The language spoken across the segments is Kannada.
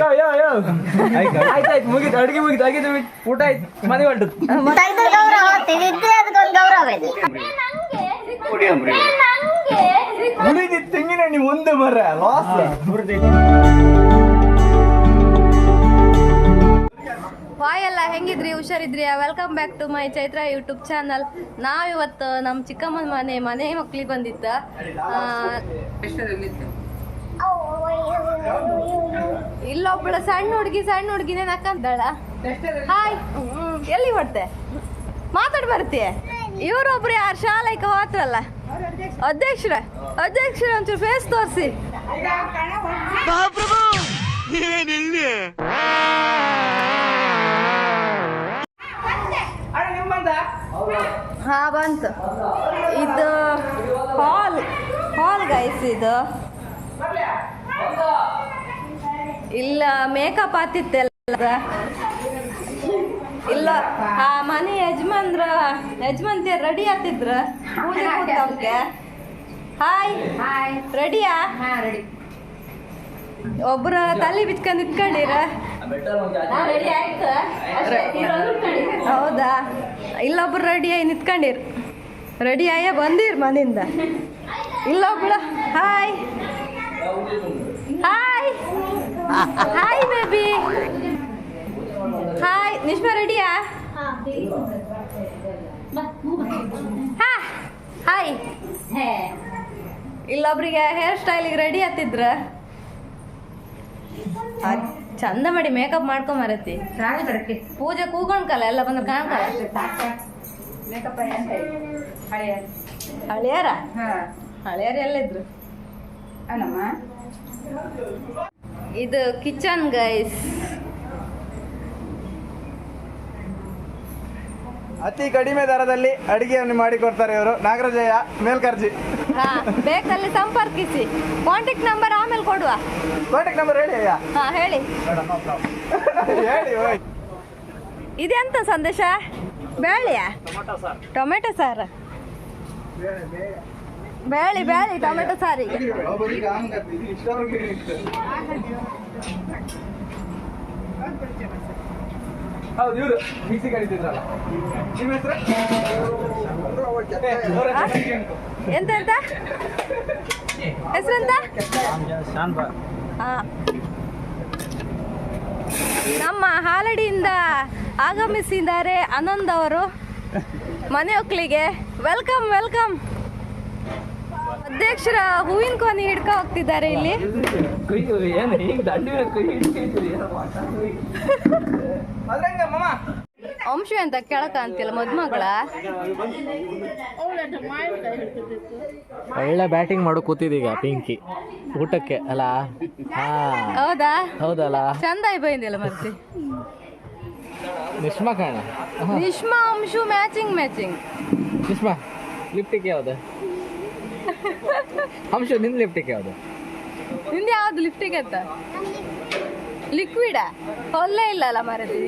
ಯೋ ಯೋ ಯೋ. ಆಯ್ತಾಯ್ತು ಮುಗಿತು ಅಡುಗೆ ಮುಗಿತು ಆಗಿದ್ದು ಊಟ ಆಯ್ತು ಮನೆ ಹೊರಟು ಉಳಿದಿ ತೆಂಗಿನ ಮುಂದೆ ಮರ ಲಾಸ್ ಎಲ್ಲ ಹೆಂಗಿದ್ರಿ ಹುಷಾರಿದ್ರಿ? Welcome back to my Chaitra YouTube channel ನಾವಿವತ್ತು ನಮ್ಮ ಚಿಕ್ಕಮ್ಮನ ಮನೆ ಮನೆ ಮಕ್ಳಿಗೆ ಬಂದಿದ್ದ. ಆ, ಇಲ್ಲೊಬ್ಬಳ ಸಣ್ಣ ಹುಡುಗಿ ಸಣ್ಣ ಹುಡುಗಿನೇ ನಕ್ಕಂತಾಳ ಹಾಯ್ ಎಲ್ಲಿ ಹೊಡ್ತೆ ಮಾತಾಡ್ ಬರ್ತೀಯ? ಇವರೊಬ್ರು ಯಾರು ಶಾಲೆಗೆ ಹೋತ್ರಲ್ಲ ಅಧ್ಯಕ್ಷರ ಅಧ್ಯಕ್ಷರ ಒಂಚೂರು ಫೇಸ್ ತೋರಿಸಿ. ಹಾ ಬಂತು. ಇದು ಹಾಲ್ ಹಾಲ್ ಗೈಸ್ ಇದು. ಇಲ್ಲ ಮೇಕಪ್ ಆತಿತ್ತಲ್ಲ. ಇಲ್ಲ ಆ ಮನೆ ಯಜಮಾನ್ರ ಯಜಮಾನ್ತಿ ರೆಡಿ ಆತಿದ್ರ? ಪೂಜೆ ಹಾಯ್ ಹಾಯ್ ರೆಡಿಯಾ ಒಬ್ರ ತಲೆ ಬಿಚ್ಕೊಂಡ್ ನಿಂತ್ಕೊಂಡಿರ? ಹೌದಾ? ಇಲ್ಲೊಬ್ರು ರೆಡಿ ಆಗಿ ನಿತ್ಕೊಂಡಿರ್. ರೆಡಿ ಆಯ ಬಂದಿರ್ ಮನೆಯಿಂದ ಇಲ್ಲೊಬ್ಳ hi hi hi baby hi Nishma ರೆಡಿಯಾ ಹಾ ಹಾಯ್ ಇಲ್ಲೊಬ್ರಿಗೆ ಹೇರ್ ಸ್ಟೈಲಿಗೆ ರೆಡಿ ಆಗ್ತಿದ್ರ? ಅದ್ ಚಂದ ಮಾಡಿ ಮೇಕಪ್ ಮಾಡ್ಕೊಂಬರತಿ ಪೂಜೆ ಕೂಗೊಂಡ್ಕಲ್ಲ ಎಲ್ಲ ಬಂದು ಕಾಣ್ಕಲ್ಲ ಹಳಿಯಾರ. ಹಳಿಯಾರ? ಎಲ್ಲಿದ್ರು? ಇದು ಕಿಚನ್ ಗೈಸ್. ಅತಿ ಕಡಿಮೆ ದರದಲ್ಲಿ ಅಡಿಗೆಯನ್ನು ಮಾಡಿಕೊಡ್ತಾರೆ ಇವರು. ನಾಗರಾಜಯ್ಯ ಮೇಲ್ಕರ್ಜಿ. ಹಾ ಬೇಕಲ್ಲಿ ಸಂಪರ್ಕಿಸಿ. ಕಾಂಟ್ಯಾಕ್ಟ್ ನಂಬರ್ ಆಮೇಲೆ ಕೊಡುವ. ಕಾಂಟ್ಯಾಕ್ಟ್ ನಂಬರ್ ಹೇಳಿ ಅಯ್ಯ. ಹಾ ಹೇಳಿ. ಹೇಳಿ ಓಯ್ ಇದೆಂತ ಸಂದೇಶ? ಬೇಳೆಯಾ? ಟೊಮೆಟೊ ಸಾರು. ಬೇಳಿ ಬೇಳಿ ಟೊಮೆಟೊ ಸಾರಿ. ಹೌದು ಇವರು ಮಿಕ್ಸಿ ಕಡಿತಿದ್ರಲ್ಲ ನಿಮ್ಮ ಹೆಸರು? ಎಂತ ಎಂತ? ಹೆಸರೆಂತ? ನಮ್ಮ ಹಾಲಡಿಯಿಂದ ಆಗಮಿಸಿದ್ದಾರೆ ಆನಂದ್ ಅವರು. ಮನೆ ಒಕ್ಕಲಿಗೆ. ವೆಲ್ಕಮ್ ವೆಲ್ಕಮ್ ಅಧ್ಯಕ್ಷರ ಹೂವಿನ ಕೊನೆ ಹಿಡ್ಕ ಹೋಗ್ತಿದ್ದಾರೆ ಇಲ್ಲಿ. ಅಂಶ ಅಂತ ಕೇಳಕ ಅಂತಿಲ್ಲ ಮದ್ಮಗಳ. ಒಳ್ಳೆ ಬ್ಯಾಟಿಂಗ್ ಮಾಡೋ ಕೂತಿದೀಗ ಪಿಂಕಿ. ಊಟಕ್ಕೆ ಅಲ್ಲ? ಹೌದಾ? ಹೌದಲ್ಲ? ಚಂದ ಬೈಂದಿಲ್ಲ ಮತ್ತೆ. ನಿಷ್ಮಾ ಕಾಣ. ನಿಷ್ಮಾ ಅಂಶು ಮ್ಯಾಚಿಂಗ್ ಮ್ಯಾಚಿಂಗ್ ನಿಷ್ಮಾ ಲಿಫ್ಟಿಗೆ ಯಾವ್ದು? ಅಂಶ ನಿನ್ ಲಿಫ್ಟಿಗೆ ಯಾವ್ದು? ನಿಂದು ಯಾವ್ದು ಲಿಫ್ಟಿಗೆ ಅಂತ? ಲಿಕ್ವಿಡಾ ಇಲ್ಲ ಅಲ್ಲ ಮರದಿ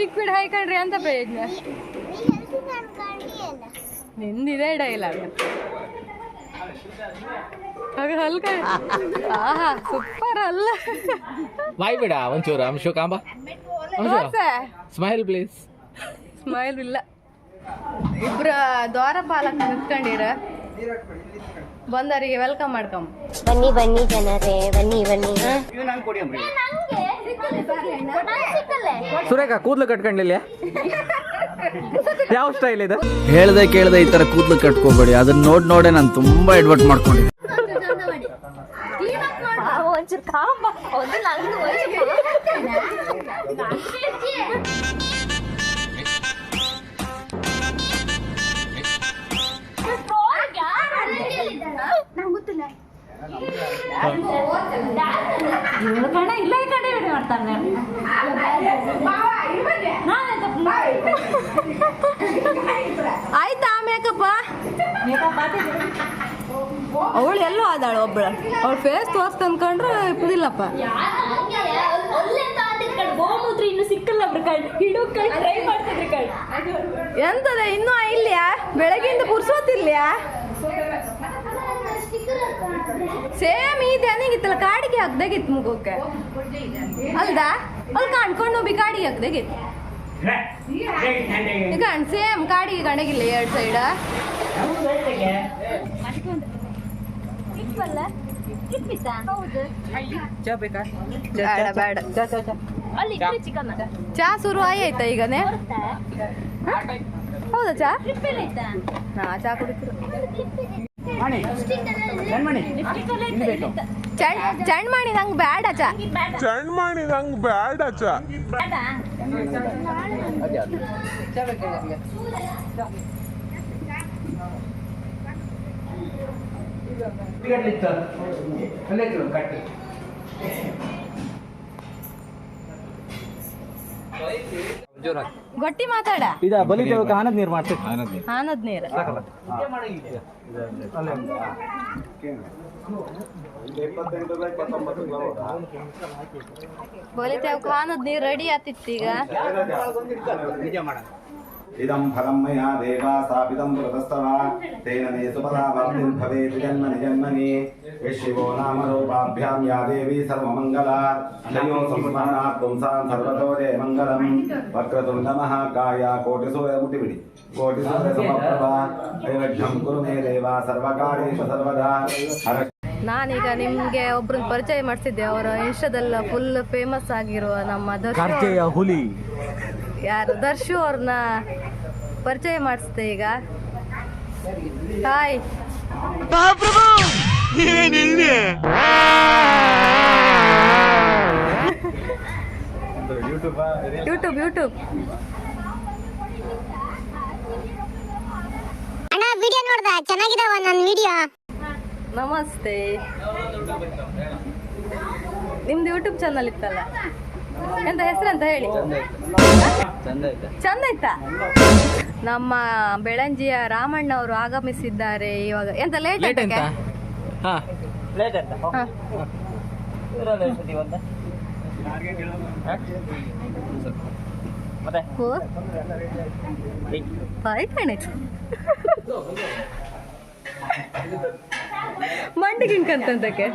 ಲಿಕ್ವಿಡ್ ಹಾಕೊಂಡ್ರಿ ಅಂತ ಪ್ರಯೋಜನ. ನಿಂದಿದೆ ಡೈಲಾಗ್ ಆಗ ಹಲ್ಕ ಆಹಾ ಸೂಪರ್ ಅಲ್ಲ. ಬಾಯ್ ಬಿಡ? ಒಂಚೂರು ಅಂಶು ಕಾಂಬ. ಸ್ಮೈಲ್ ಪ್ಲೀಸ್ ಸ್ಮೈಲ್ ಇಲ್ಲ. ಇಬ್ರ ದ್ವಾರಪಾಲಕ ನಿಂತ್ಕೊಂಡಿರ. ಬಂದವರಿಗೆ ವೆಲ್ಕಮ್ ಮಾಡ್ಕಮ್ ಬನ್ನಿ ಬನ್ನಿ ಜನರೇ ಬನ್ನಿ ಬನ್ನಿ. ಸುರೇಖ ಕೂದಲು ಕಟ್ಕೊಂಡಿಲ್ಲ ಯಾವ ಸ್ಟೈಲ್ ಇದೆ? ಹೇಳ್ದೆ ಕೇಳ್ದೆ ಈ ತರ ಕೂದಲು ಕಟ್ಕೋಬೇಡಿ. ಅದನ್ನ ನೋಡ್ ನೋಡೆ ನಾನು ತುಂಬಾ ಎಡ್ವರ್ಟ್ ಮಾಡ್ಕೊಂಡಿದ್ದೆ ಒಂಚೂರು ಕಾಂಬ ಒಂದು ನಂಗೆ ಕಣ ಆದಾಳು ಅವ್ರ ಫೇಸ್ ತೋರ್ಸ್ತ ಅನ್ಕೊಂಡ್ರೆ ಇಪ್ಪದಿಲ್ಲಪ್ಪ ಗೋಮೂತ್ರ ಇನ್ನು ಸಿಕ್ಕಲ್ಲ ಹಿಡು ಟ್ರೈ ಮಾಡ್ತಿದ್ರಿ ಕಣ್ ಎಂತದ ಇನ್ನೂ ಇಲ್ಯಾ ಬೆಳಗ್ಗೆಯಿಂದ ಪುರ್ಸೋತಿಲ್ಯಾ ಸೇಮ್ ಈ ಧ್ಯಾನಿಗಿತ್ತಲ್ಲ ಕಾಡಿಗೆ ಹಾಕ್ದಾಗಿತ್ತು ಮುಗೋಕೆ ಅಲ್ದಾ ಅಲ್ಲಿ ಕಾಣ್ಕೊಂಡು ಬಿ ಕಾಡಿಗೆ ಹಾಕ್ದಾಗಿತ್ತು ಈಗ ಸೇಮ್ ಕಾಡಿಗೆ ಗಣಗಿಲ್ಲ ಎರಡು ಸೈಡ್ ಬೇಡ ಬೇಡ. ಅಲ್ಲಿ ಚಿಕನ್ ಚಾ ಶುರು ಆಯ್ತಾ ಈಗನೇ? ಹೌದಾ ಚಾ? ಹಾ ಚಾ ಚಂಡ್ ಮಾಡಿ ನಂಗೆ ಬೇಡ ಚಾ. ಚಂಡ್ ಮಾಡಿ ನಂಗೆ ಬ್ಯಾಡ ಚ. ಗೊಟ್ಟಿ ಮಾತಾಡ. ಇದ ಬಲಿದೇವಕ್ಕೆ ಆನದ್ ನೀರ್ ಮಾಡ್ತೇವೆ. ಆನದ್ ನೀರು. ದೇವಕ್ಕೆ ಆನದ್ ನೀರು ರೆಡಿ ಆತಿತ್ತು ಈಗ. ಇದಂ ಫಲಂ ಮಯ ದೇವಾ ಸ್ಥಾಪಿತಂ ಪುರತಸ್ತವ ತೇನ ಮೇ ಸುಫಲಾಭವತಿರ್ಭವೇತ್ ಜನ್ಮನಿ ಜನ್ಮನಿ ಶಿವೋ ನಾಮ ರೂಪಾಭ್ಯಾಂ ಯಾ ದೇವಿ ಸರ್ವಮಂಗಲಾ ಶ್ರೇಯೋ ಸಂಸ್ಮರಣಾತ್ ಪುಂಸಾನ್ ಸರ್ವತೋ ಜಯ ಮಂಗಲಂ ವಕ್ರತುಂಡ ಮಹಾಕಾಯ ಕೋಟಿ ಸೂರ್ಯ ಮುಟಿಬಿಡಿ ಕೋಟಿ ಸೂರ್ಯ ಸಮಪ್ರಭಾ ನೈವೇದ್ಯಂ ಕುರು ಮೇ ದೇವಾ ಸರ್ವಕಾರೇಶ ಸರ್ವದಾ ನಾನೀಗ ನಿಮ್ಗೆ ಒಬ್ರು ಪರಿಚಯ ಮಾಡಿಸಿದ್ದೆ ಅವರ ಇನ್ಸ್ಟಾದೆಲ್ಲ ಫುಲ್ ಫೇಮಸ್ ಆಗಿರುವ ನಮ್ಮ ಹುಲಿ. ಯಾರು? ದರ್ಶು ಅವ್ರನ್ನ ಪರಿಚಯ ಮಾಡಿಸ್ತೆ ಈಗ. ಹಾಯ್ ಯೂಟ್ಯೂಬ್ ಯೂಟ್ಯೂಬ್ ಅಣ್ಣ ವಿಡಿಯೋ ನೋಡ್ದ? ಚೆನ್ನಾಗಿದಾವ ನನ್ನ ವಿಡಿಯೋ ನಮಸ್ತೆ. ನಿಮ್ದು ಯೂಟ್ಯೂಬ್ ಚಾನಲ್ ಇತ್ತಲ್ಲ? ಎಂತ ಹೆಸರಂತ ಹೇಳಿ. ಚಂದ ಆಯ್ತಾ? ನಮ್ಮ ಬೆಳಂಜಿಯ ರಾಮಣ್ಣ ಅವರು ಆಗಮಿಸಿದ್ದಾರೆ ಇವಾಗ. ಎಂತ ಲೇಟ್ ಲೇಟ್ ಅಂತ ಹಾ. ಬಾಯ್ ಕಾಣಿತು ಮಂಡಿಗೆ ಹಿಂಕಂತಂತಕ್ಕೆ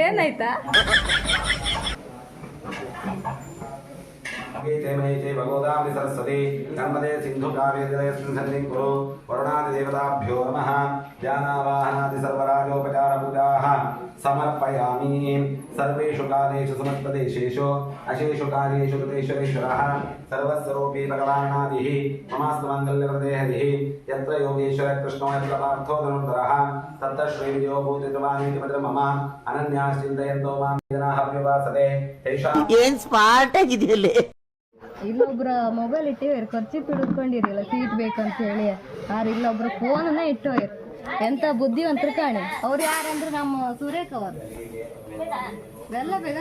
ಏನಾಯ್ತಾ? గీతే మయితే భగోదావరి సరస్వతి నర్మదే సింధు కావేదయం కురు వరుణాది దేవతాభ్యో నమ ధ్యానావాహనాది సర్వరాజోపచార పూజాః సమర్పయామి సర్వేషు కాలేషు సమస్తదేశేషు అశేషు కార్యేషు కృతేశ్వరేశ్వరః సర్వస్వరూపీ భగవానాదిః మమాస్తు మంగళ్యవృదేహదిః యత్ర యోగేశ్వర కృష్ణో యత్ర పార్థో ధనుర్ధరః తత్ర శ్రీవిద్యో మమ అనన్యాశ్చింతయంతో మాం జనాః అభ్యుపాసతే తేషాం ఏం స్మార్ట్ ಇಲ್ಲೊಬ್ರ ಮೊಬೈಲ್ ಇಟ್ಟಿವ್ರಿ ಖರ್ಚು ಹಿಡಿದ್ಕೊಂಡಿರಲ್ಲ ಸೀಟ್ ಬೇಕಂತ ಹೇಳಿ ಆರ್ ಇಲ್ಲೊಬ್ರ ಫೋನನ್ನ ಇಟ್ಟೋಯ್ರಿ ಎಂತ ಬುದ್ಧಿವಂತರು ಕಾಣಿ ಅವ್ರು ಯಾರಂದ್ರೆ ನಮ್ಮ ಸುರೇಖ ಅವರು ಎಲ್ಲ ಬೇಗ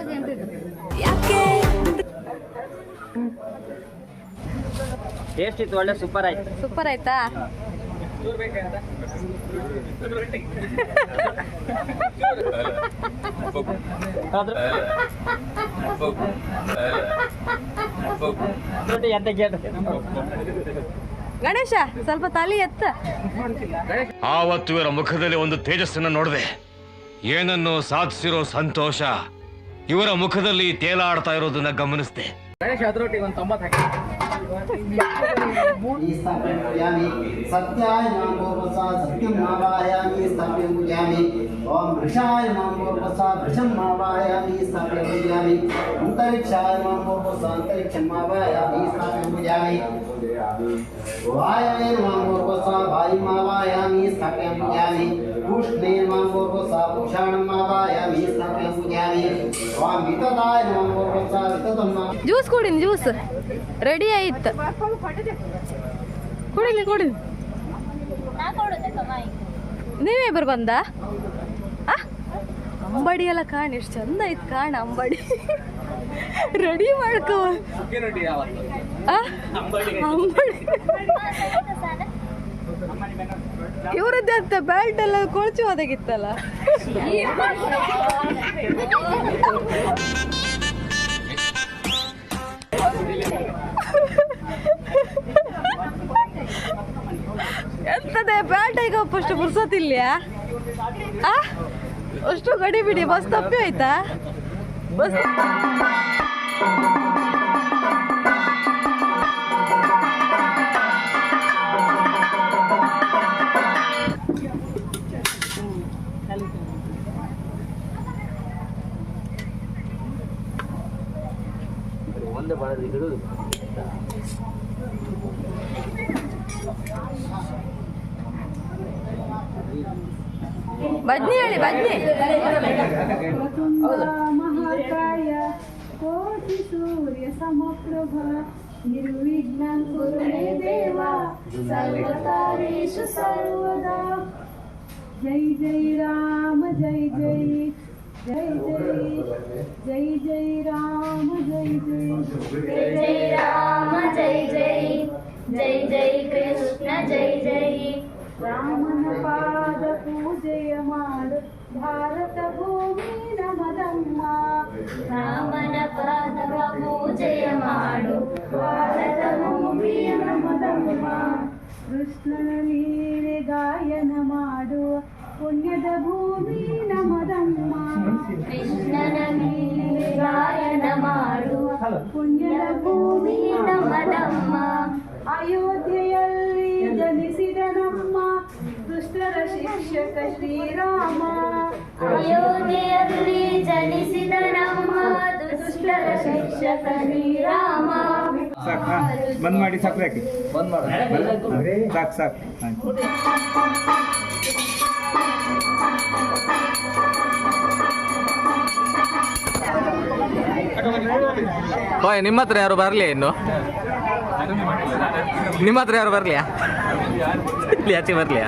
ಟೇಸ್ಟ್ ಇತ್ತು ಒಳ್ಳೆ ಸೂಪರ್ ಆಯ್ತು ಸೂಪರ್ ಆಯ್ತಾ ಕೇಳ ಗಣೇಶ ಸ್ವಲ್ಪ ತಲೆ ಎತ್ತ ಆವತ್ತು ಇವರ ಮುಖದಲ್ಲಿ ಒಂದು ತೇಜಸ್ಸನ್ನು ನೋಡಿದೆ ಏನನ್ನು ಸಾಧಿಸಿರೋ ಸಂತೋಷ ಇವರ ಮುಖದಲ್ಲಿ ತೇಲಾಡ್ತಾ ಇರೋದನ್ನ ಗಮನಿಸಿದೆ ಗಣೇಶ ಸತ್ಯಾಯ स्थाप्य पूजयामि अन्तरिक्षाय मां पूर्वसा अन्तरिक्षं मावायामि स्थाप्य पूजयामि वायवे मां पूर्वसा वायुं मावायामि स्थाप्य पूजयामि उष्णे मां पूर्वसा उषाणं मावायामि स्थाप्य पूजयामि ॐ वितताय मां पूर्वसा विततं मां ಜ್ಯೂಸ್ ಕುಡಿನಿ ಜ್ಯೂಸ್ ರೆಡಿ ಆಯ್ತು ಕುಡಿಲಿ ಕುಡಿ ನಾ ಕೊಡುತ್ತೆ ಕಮಾಯಿ ನೀವಿಬ್ರು ಬಂದ ಆ? ಅಂಬಡಿ ಎಲ್ಲ ಕಾಣ ಎಷ್ಟು ಚಂದ ಐತ್ ಕಾಣ ಅಂಬಡಿ ರೆಡಿ ಮಾಡ್ಕೋ. ಇವ್ರದ್ದೇ ಅಂತ ಬ್ಯಾಲ್ಟ್ ಎಲ್ಲ ಕೊಳಚು ಹೋದಾಗಿತ್ತಲ್ಲ. ಎಂತದೆ ಬ್ಯಾಲ್ಟ್ ಈಗ ಫಸ್ಟ್ ಪುರ್ಸೋತಿಲ್ಯಾ? ಅಷ್ಟು ಗಡಿ ಬಿಡಿ ಬಸ್ ತಪ್ಪಿ ಆಯ್ತಾ ಬಜ್ನಿ ಹೇಳಿ ಬಜ್ನಿ ಮಹಾಕಾಯ ಕೋಟಿ ಸೂರ್ಯ ಸಮಪ್ರಭ ನಿರ್ವಿಘ್ನಂ ಕುರು ಮೇ ದೇವ ಸರ್ವಕಾರ್ಯೇಷು ಸರ್ವದಾ ಜೈ ಜೈ ರಾಮ ಜೈ ಜೈ ಜೈ ಜೈ ಜೈ ಜೈ ರಾಮ ಜೈ ಜೈ ಜೈ ಜೈ ರಾಮ ಜೈ ಜೈ ಜೈ ಜೈ ಕೃಷ್ಣ ಜೈ ಜೈ ರಾಮನ ಪಾದ ಪೂಜೆಯ ಮಾಡು ಭಾರತ ಭೂಮಿ ನಮದಮ್ಮ ರಾಮನ ಪಾದವ ಪೂಜೆಯ ಮಾಡು ಭಾರತ ಭೂಮಿಯ ನಮದಮ್ಮ ಕೃಷ್ಣನ ಲೀಲೆ ಗಾಯನ ಮಾಡುವ ಪುಣ್ಯದ ಭೂಮಿ ನಮದಮ್ಮ ಕೃಷ್ಣನ ಮೇಲೆ ಗಾಯನ ಮಾಡು ಪುಣ್ಯದ ಭೂಮಿ ನಮದಮ್ಮ ಅಯೋಧ್ಯೆಯಲ್ಲಿ ದುಷ್ಟರ ಶ್ರೀರಾಮ. ಅಯೋಧ್ಯೆಯಲ್ಲಿ ಜನಿಸಿದ ನಮ್ಮ ದುಷ್ಟರ ಶಿಕ್ಷಕ ಶ್ರೀರಾಮ. ಸಾಕು ಬಂದ್ ಮಾಡಿ ಸಕ್ಕರೆ ಹಾಕಿ ಬಂದ್ ಮಾಡಿ. ಸಾಕು ಸಾಕು. ನಿಮ್ಮ ಹತ್ರ ಯಾರು ಬರಲಿ ಇನ್ನು? ನಿಮ್ಮ ಹತ್ರ ಯಾರು ಬರ್ಲಿಯಾ? ಇಲ್ಲಿ ಆಚೆ ಬರ್ಲಿಯಾ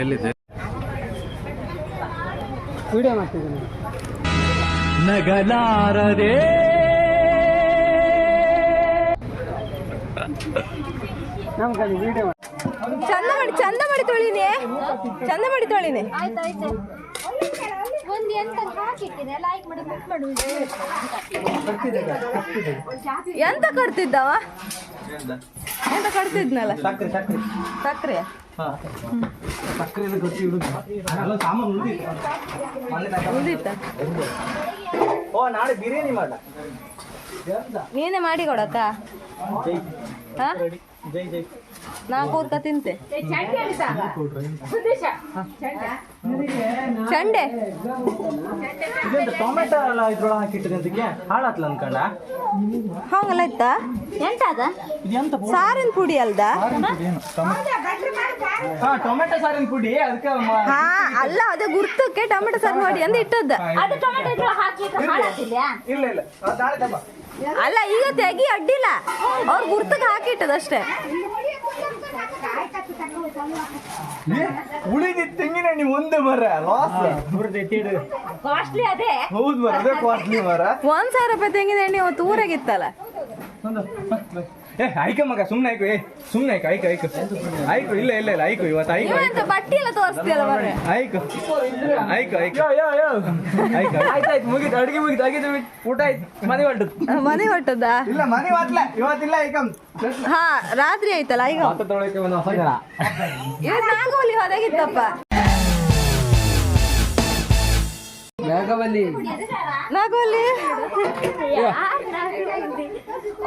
ಎಲ್ಲಿದೆ? ನಗಲಾರದೆ. ಚಂದ ಮಾಡಿ ಚಂದ ಮಾಡಿ ತೊಳಿನಿ. ಚಂದ ಮಾಡಿ ತೊಳಿನಿ. ಒಂದು ಎಂತ ಹಾಕಿಟ್ಟಿದೆ ಲೈಕ್ ಮಾಡಿ ಬುಕ್ ಮಾಡು ಎಂತ ಕಟ್ತಿದ್ದವ? ಎಂತ ಕಟ್ತಿದ್ನಲ್ಲ? ಸಕ್ಕರೆ ಓ ನಾಳೆ ಬಿರಿಯಾನಿ ಮಾಡ ನೀನೇ ಮಾಡಿ ಹಾ? ಜೈ ಜೈ. ನಾ ಕೂತ್ಕ ತಿಂತೆ. ಚಂಡೆ ಟೊಮೆಟೊ ಎಲ್ಲ ಇದ್ರೊಳಗೆ ಹಾಳಾತ್ಲ ಅನ್ಕಂಡ ಹಂಗಲ್ಲ ಇತ್ತ? ಇದೆಂತ ಸಾರಿನ ಪುಡಿ ಅಲ್ದ? ಹಾ ಟೊಮೆಟೊ ಸಾರಿನ ಪುಡಿ. ಅದಕ್ಕೆ ಹಾ ಅಲ್ಲ ಅದೇ ಗುರ್ತಕ್ಕೆ ಟೊಮೆಟೊ ಸಾರು ಮಾಡಿ ಅಂದ ಇಟ್ಟದ್ದ. ಅದು ಟೊಮೆಟೊ ಇಲ್ಲ ಇಲ್ಲ. ಅಲ್ಲ ಈಗ ತೆಗಿ ಅಡ್ಡಿಲ್ಲ. ಅವ್ರ ಗುರ್ತಕ್ಕೆ ಹಾಕಿಟ್ಟದಷ್ಟೇ ಉಳಿದಿದ್ದ ತೆಂಗಿನೆಣ್ಣೆ ಒಂದು ಮರ ಲಾಸ್ ಕಾಸ್ಟ್ಲಿ ಅದೇ. ಹೌದು ಮರ ಅದೇ ಕಾಸ್ಟ್ಲಿ ಮರ. ಒಂದ್ ಸಾವಿರ ರೂಪಾಯಿ ತೆಂಗಿನ ಎಣ್ಣೆ ಅವತ್ತು ಊರಾಗಿತ್ತಲ್ಲ? ಏ ಆಯ್ಕ ಮಗ ಸುಮ್ನೆ ಆಯ್ಕು ಏ ಸುಮ್ನೆ ಆಯ್ಕು ಆಯ್ಕು ಆಯ್ಕು. ಆಯ್ಕು ಇಲ್ಲ ಇಲ್ಲ ಇಲ್ಲ ಆಯ್ಕು ಇವತ್ತು ಆಯ್ಕು ಆಯ್ತು ಬಟ್ಟಿ ಎಲ್ಲ ತೋರಿಸ್ತೀಯಲ್ಲ ಬರ್ರೆ ಆಯ್ಕು ಆಯ್ಕು ಆಯ್ಕು. ಆಯ್ತು ಆಯ್ತು ಮುಗಿತು ಅಡುಗೆ ಮುಗಿತು ಆಗಿದ್ದು ಊಟ ಆಯ್ತು ಮನೆ ಹೊರಟು ಮನೆ ಹೊಟ್ಟದ ಇಲ್ಲ ಮನೆ ಹೊತ್ಲ ಇವತ್ತಿಲ್ಲ ಐಕಮ್ ಹಾ ರಾತ್ರಿ ಆಯ್ತಲ್ಲ ಈಗ ತೊಳಕ್ಕೆ ಒಂದು ಹೊಸ ಜನ ಇವತ್ತು ನಾಗೋಲಿ ಹೋದಾಗಿತ್ತಪ್ಪ ನಾಗೋಲಿ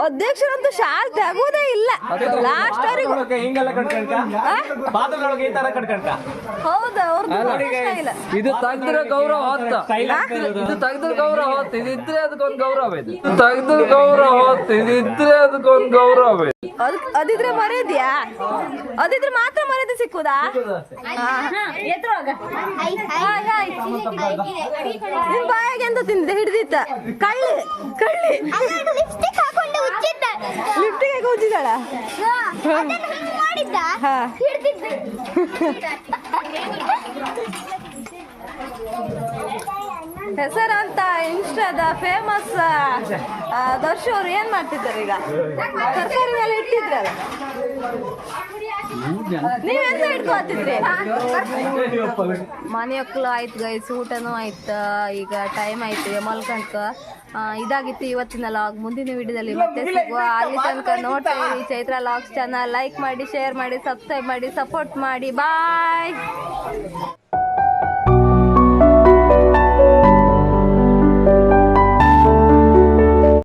ಅಧ್ಯಕ್ಷರಂತೂ ಶಾಲ್ ತೆಗೋದೇ ಇಲ್ಲ. ಲಾಸ್ಟ್ ವರೆಗೂ ಹಿಂಗೆಲ್ಲ ಈ ತರ ಕಟ್ಕೊಂಡ್ಕ? ಹೌದಾ ಅವ್ರದ್ದು ಇದು ತೆಗ್ದ್ರ ಗೌರವ ಹೊತ್ತ. ಇದು ತೆಗ್ದ್ರ ಗೌರವ ಹೊತ್ತು. ಇದು ಇದ್ರೆ ಅದಕ್ಕೊಂದು ಗೌರವ ಇದೆ. ತೆಗ್ದ್ರ ಗೌರವ ಹೊತ್ತು. ಇದು ಇದ್ರೆ ಅದಕ್ಕೊಂದು ಗೌರವ ಇದೆ. ಅದ್ ಅದಿದ್ರೆ ಮರೆಯದ್ಯಾ? ಅದಿದ್ರೆ ಮಾತ್ರ ಮರ್ಯಾದೆ ಸಿಕ್ಕುದಾ? ಎದ್ರೊಳಗ ಹಾಯ್, ಹಾಯ್. ನಿನ್ ಬಾಯಾಗೆ ಎಂತ ತಿಂದಿದೆ ಹಿಡಿದಿತ್ತ ಕಳ್ಳಿ ಕಳ್ಳಿ. ಹಾಕೊಂಡು ಉಚ್ಚಿದ್ದ ಲಿಫ್ಟಿಗೆ ಹೇಗೆ ಹಿಂಗ್ ಮಾಡಿದ್ದ. ಹಿಡ್ದಿದ್ದೆ. ಹೆಸರಂತ ಇನ್ಸ್ಟಾದ ಫೇಮಸ್ ದರ್ಶು ಅವರು ಏನ್ ಮಾಡ್ತಿದ್ದಾರೆ ಈಗ? ತರಕಾರಿ ಮೇಲೆ ಇಟ್ಟಿದ್ರಲ್ಲ ನೀವೆಂತ ಇಟ್ಕೋತಿದ್ರಿ ಮನೆಯೊಕ್ಕಲು ಆಯ್ತು ಗೈಸ್ ಊಟನೂ ಆಯ್ತು ಈಗ ಟೈಮ್ ಆಯ್ತು ಮಲ್ಕಂತ ಇದಾಗಿತ್ತು ಇವತ್ತಿನ ಲಾಗ್. ಮುಂದಿನ ವಿಡಿಯೋದಲ್ಲಿ ಮತ್ತೆ ಸಿಗುವ. ಅಲ್ಲಿ ತನಕ ನೋಡ್ತಾ ಇರಿ ಚೈತ್ರ ಲಾಗ್ಸ್ ಚಾನಲ್ ಲೈಕ್ ಮಾಡಿ ಶೇರ್ ಮಾಡಿ ಸಬ್ಸ್ಕ್ರೈಬ್ ಮಾಡಿ ಸಪೋರ್ಟ್ ಮಾಡಿ. ಬಾಯ್